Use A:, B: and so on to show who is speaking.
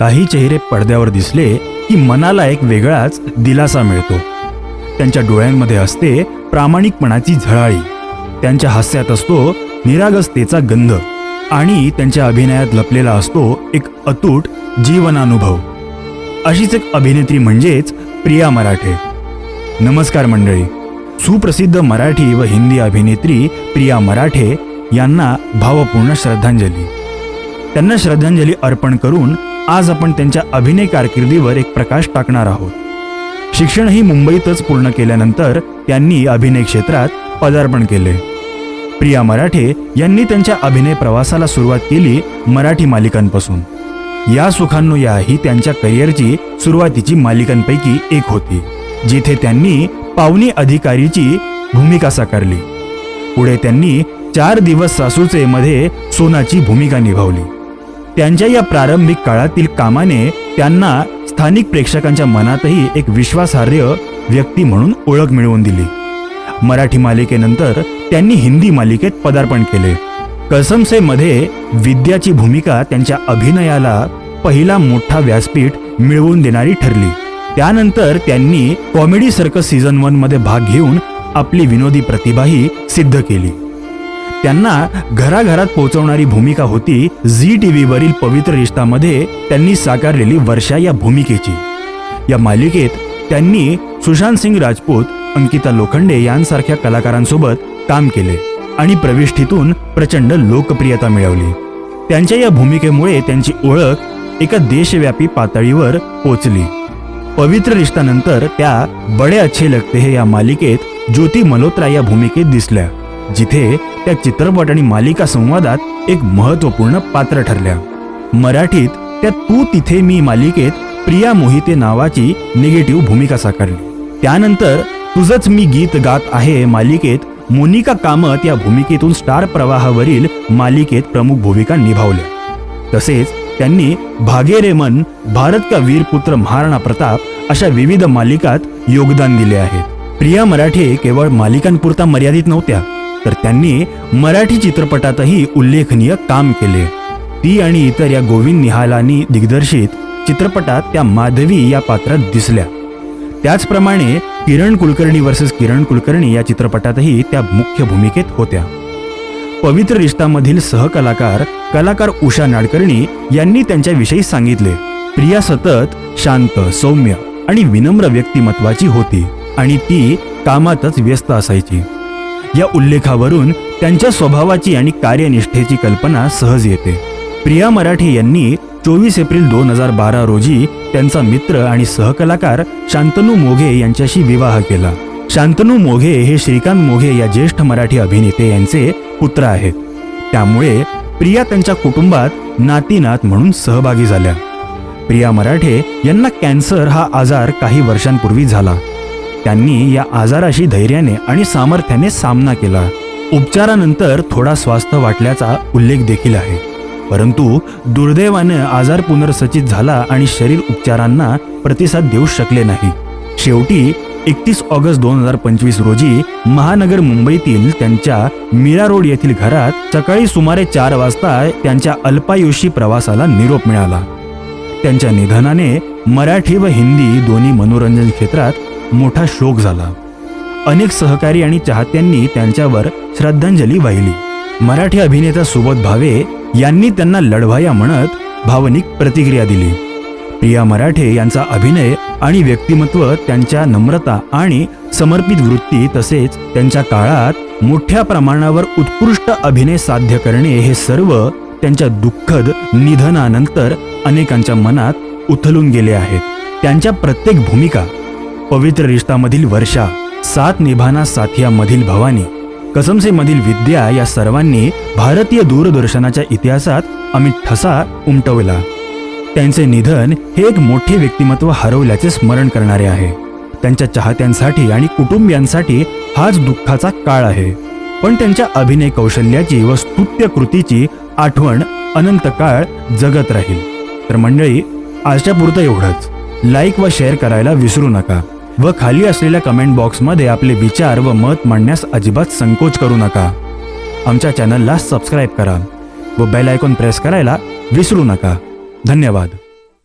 A: काही चेहरे पडद्यावर दिसले की मनाला एक वेगळाच दिलासा मिळतो. त्यांच्या डोळ्यांमध्ये असते प्रामाणिकपणाची झळाळी. त्यांच्या हास्यात असतो निरागसतेचा गंध आणि त्यांच्या अभिनयात लपलेला असतो एक अतूट जीवनानुभव. अशीच एक अभिनेत्री म्हणजेच प्रिया मराठे. नमस्कार मंडळी. सुप्रसिद्ध मराठी व हिंदी अभिनेत्री प्रिया मराठे यांना भावपूर्ण श्रद्धांजली. त्यांना श्रद्धांजली अर्पण करून आज आपण त्यांच्या अभिनय कारकिर्दीवर एक प्रकाश टाकणार आहोत. शिक्षणही मुंबईतच पूर्ण केल्यानंतर त्यांनी अभिनय क्षेत्रात पदार्पण केले. प्रिया मराठे यांनी त्यांच्या अभिनय प्रवासाला सुरुवात केली मराठी मालिकांपासून. या सुखांनो या ही त्यांच्या करिअरची सुरुवातीची मालिकांपैकी एक होती जिथे त्यांनी पावनी अधिकारीची भूमिका साकारली. पुढे त्यांनी चार दिवस सासूचे मध्ये सोनाची भूमिका निभावली. त्यांच्या या प्रारंभिक काळातील कामाने त्यांना स्थानिक प्रेक्षकांच्या मनातही एक विश्वासार्ह व्यक्ती म्हणून ओळख मिळवून दिली. मराठी मालिकेनंतर त्यांनी हिंदी मालिकेत पदार्पण केले. कसमसे मध्ये विद्याची भूमिका त्यांच्या अभिनयाला पहिला मोठा व्यासपीठ मिळवून देणारी ठरली. त्यानंतर त्यांनी कॉमेडी सर्कस सीझन वनमध्ये भाग घेऊन आपली विनोदी प्रतिभाही सिद्ध केली. त्यांना घराघरात पोहोचवणारी भूमिका होती झी टी व्हीवरील पवित्र रिश्तामध्ये त्यांनी साकारलेली वर्षा या भूमिकेची. या मालिकेत त्यांनी सुशांत सिंग राजपूत अंकिता लोखंडे यांसारख्या कलाकारांसोबत काम केले आणि प्रविष्टीतून प्रचंड लोकप्रियता मिळवली. त्यांच्या या भूमिकेमुळे त्यांची ओळख एका देशव्यापी पातळीवर पोचली. पवित्र रिश्तानंतर त्या बडे अच्छे लगते हे या मालिकेत ज्योती मल्होत्रा या भूमिकेत दिसल्या. जिथे त्या चित्रपट आणि मालिका संवादात एक महत्त्वपूर्ण पात्र ठरल्या. मराठीत त्या तू तिथे मी मालिकेत प्रिया मोहिते नावाची निगेटिव्ह भूमिका साकारली. त्यानंतर तुझंच मी गीत गात आहे मालिकेत मोनिका कामत या भूमिकेतून स्टार प्रवाहावरील मालिकेत प्रमुख भूमिका निभावल्या. तसेच त्यांनी भागे रे मन भारत का वीरपुत्र महाराणा प्रताप अशा विविध मालिकात योगदान दिले आहे. प्रिया मराठे केवळ मालिकांपुरता मर्यादित नव्हत्या तर त्यांनी मराठी चित्रपटातही उल्लेखनीय काम केले. ती आणि इतर या गोविंद निहालानी दिग्दर्शित चित्रपटात त्या माधवी या पात्रात दिसल्या. त्याचप्रमाणे किरण कुलकर्णी वर्सेस किरण कुलकर्णी या चित्रपटातही त्या मुख्य भूमिकेत होत्या. पवित्र रिश्तामधील सहकलाकार कलाकार उषा नाडकर्णी यांनी त्यांच्याविषयी सांगितले. प्रिया सतत शांत सौम्य आणि विनम्र व्यक्तिमत्वाची होती आणि ती कामातच व्यस्त असायची. या उल्लेखावरून त्यांच्या स्वभावाची आणि कार्यनिष्ठेची कल्पना सहज येते. प्रिया मराठे यांनी चोवीस एप्रिल दोन हजार बारा रोजी त्यांचा मित्र आणि सहकलाकार शांतनू मोघे यांच्याशी विवाह केला. शांतनू मोघे हे श्रीकांत मोघे या ज्येष्ठ मराठी अभिनेते यांचे पुत्र आहेत. त्यामुळे प्रिया त्यांच्या कुटुंबात नातीनात म्हणून सहभागी झाल्या. प्रिया मराठे यांना कॅन्सर हा आजार काही वर्षांपूर्वी झाला. त्यांनी या आजाराशी धैर्याने आणि सामर्थ्याने सामना केला. उपचारानंतर थोडा स्वास्थ्य वाटल्याचा उल्लेख देखील आहे. परंतु दुर्दैवाने आजार पुनर्सचित झाला आणि शरीर उपचारांना प्रतिसाद देऊ शकले नाही. शेवटी एकतीस ऑगस्ट दोन हजार पंचवीस रोजी महानगर मुंबईतील त्यांच्या मीरा रोड येथील घरात सकाळी सुमारे चार वाजता त्यांच्या अल्पायुषी प्रवासाला निरोप मिळाला. त्यांच्या निधनाने मराठी व हिंदी दोन्ही मनोरंजन क्षेत्रात मोठा शोक झाला. अनेक सहकारी आणि चाहत्यांनी त्यांच्यावर श्रद्धांजली वाहिली. मराठी अभिनेता सुबोध भावे यांनी त्यांना लढवाया म्हणत भावनिक प्रतिक्रिया दिली. प्रिया मराठे यांचा अभिनय आणि व्यक्तिमत्व त्यांच्या नम्रता आणि समर्पित वृत्ती तसेच त्यांच्या काळात मोठ्या प्रमाणावर उत्कृष्ट अभिनय साध्य करणे हे सर्व त्यांच्या दुःखद निधनानंतर अनेकांच्या मनात उथलून गेले आहेत. त्यांच्या प्रत्येक भूमिका पवित्र रिश्तामधील वर्षा सात निभाना साथिया मधील भवानी कसमसे मधील विद्या या सर्वांनी भारतीय दूरदर्शनाच्या इतिहासात अमित ठसा उमटवला. त्यांचे निधन हे एक मोठे व्यक्तिमत्व हरवल्याचे स्मरण करणारे आहे. त्यांच्या चाहत्यांसाठी आणि कुटुंबियांसाठी हाच दुःखाचा काळ आहे. पण त्यांच्या अभिनय कौशल्याची व स्तुत्य कृतीची आठवण अनंत काळ जगत राहील. तर मंडळी आजच्या पुरतं एवढंच. लाईक व शेअर करायला विसरू नका. व खाली असलेल्या कमेंट बॉक्समध्ये आपले विचार व मत मांडण्यास अजिबात संकोच करू नका. आमच्या चॅनलला सबस्क्राईब करा व बेल आयकॉन प्रेस करायला विसरू नका. धन्यवाद.